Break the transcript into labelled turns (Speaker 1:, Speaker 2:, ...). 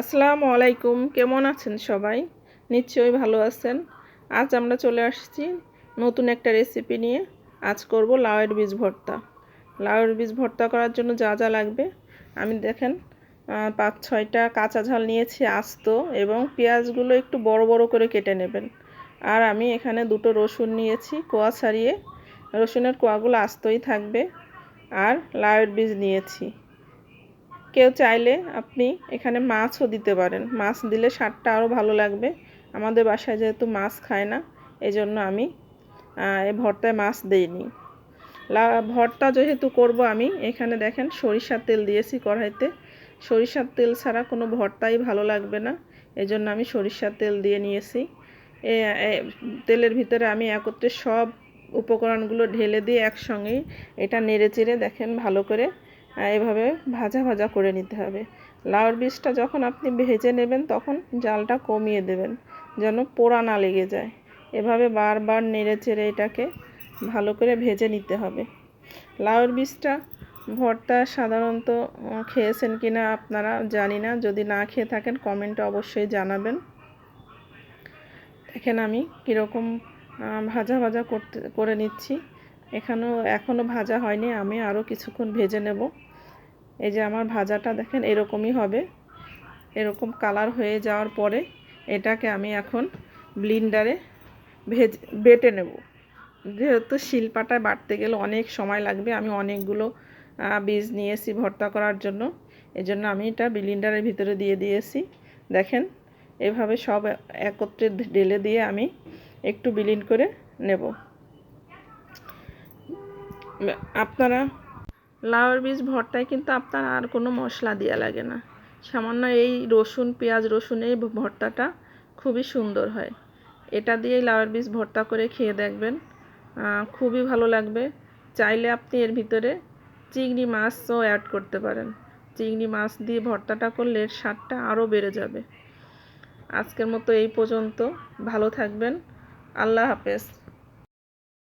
Speaker 1: আসসালামু আলাইকুম, কেমন আছেন সবাই? নিশ্চয়ই ভালো আছেন। আজ আমরা চলে আসছি নতুন একটা রেসিপি নিয়ে। আজ করব লাউয়ের বীজ ভর্তা। লাউয়ের বীজ ভর্তা করার জন্য যা যা লাগবে। আমি দেখেন পাঁচ ছয়টা কাঁচা ঝাল নিয়েছি, আস্ত এবং পেঁয়াজগুলো একটু বড় বড় করে কেটে নেবেন। আর আমি এখানে দুটো রসুন নিয়েছি, কোয়া ছাড়িয়ে। রসুনের কোয়াগুলো আস্তই থাকবে। আর লাউয়ের বীজ নিয়েছি। কেউ চাইলে আপনি এখানে মাছও দিতে পারেন। মাছ দিলে স্বাদটা আরও ভালো লাগবে। আমাদের বাসায় যেহেতু মাছ খায় না এই জন্য আমি এই ভর্তায় মাছ দিইনি। ভর্তা যেহেতু করব আমি এখানে দেখেন সরিষার তেল দিয়েছি কড়াইতে। সরিষার তেল ছাড়া কোনো ভর্তাই ভালো লাগবে না এই জন্য আমি সরিষার তেল দিয়ে নিয়েছি। এ এ, তেলের ভিতরে আমি একত্রে সব উপকরণগুলো ঢেলে দিয়ে একসঙ্গেই এটা নেড়ে চেড়ে দেখেন ভালো করে এভাবে ভাজা ভাজা করে নিতে হবে। লাউর বীজটা যখন আপনি ভেজে নেবেন, তখন জালটা কমিয়ে দেবেন, যেন পোড়া না লেগে যায়। এভাবে বারবার নেড়ে চেড়ে এটাকে ভালো করে ভেজে নিতে হবে। লাউর বীজটা ভর্তা সাধারণত খেয়েছেন কি না আপনারা জানি না। যদি না খেয়ে থাকেন, কমেন্টে অবশ্যই জানাবেন। দেখেন আমি কীরকম ভাজা ভাজা করতে, করে নিচ্ছি। এখানেও এখনও ভাজা হয়নি, আমি আরও কিছুক্ষণ ভেজে নেব। এই যে আমার ভাজাটা দেখেন, এরকমই হবে। এরকম কালার হয়ে যাওয়ার পরে এটাকে আমি এখন ব্লিন্ডারে ভেজ, বেটে নেব। যেহেতু শিলপাটায় বাটতে গেলে অনেক সময় লাগবে, আমি অনেকগুলো বীজ নিয়েছি ভর্তা করার জন্য। এজন্য আমি এটা ব্লিন্ডারের ভিতরে দিয়ে দিয়েছি। দেখেন, এভাবে সব একত্রে ঢেলে দিয়ে আমি একটু বিলিন করে নেব। আপনারা? লাউয়ের বীজ ভর্তায় কিন্তু আপনার আর কোনো মশলা দেওয়া লাগে না। সামান্য এই রসুন, পেঁয়াজ, রসুন এই ভর্তাটা খুবই সুন্দর হয়। এটা দিয়েই লাউয়ের বীজ ভর্তা করে খেয়ে দেখবেন। খুবই ভালো লাগবে। চাইলে আপনি এর ভিতরে চিংড়ি মাছও অ্যাড করতে পারেন। চিংড়ি মাছ দিয়ে ভর্তাটা করলে এর স্বাদটা আরও বেড়ে যাবে। আজকের মতো এই পর্যন্ত। ভালো থাকবেন। আল্লাহ হাফেজ।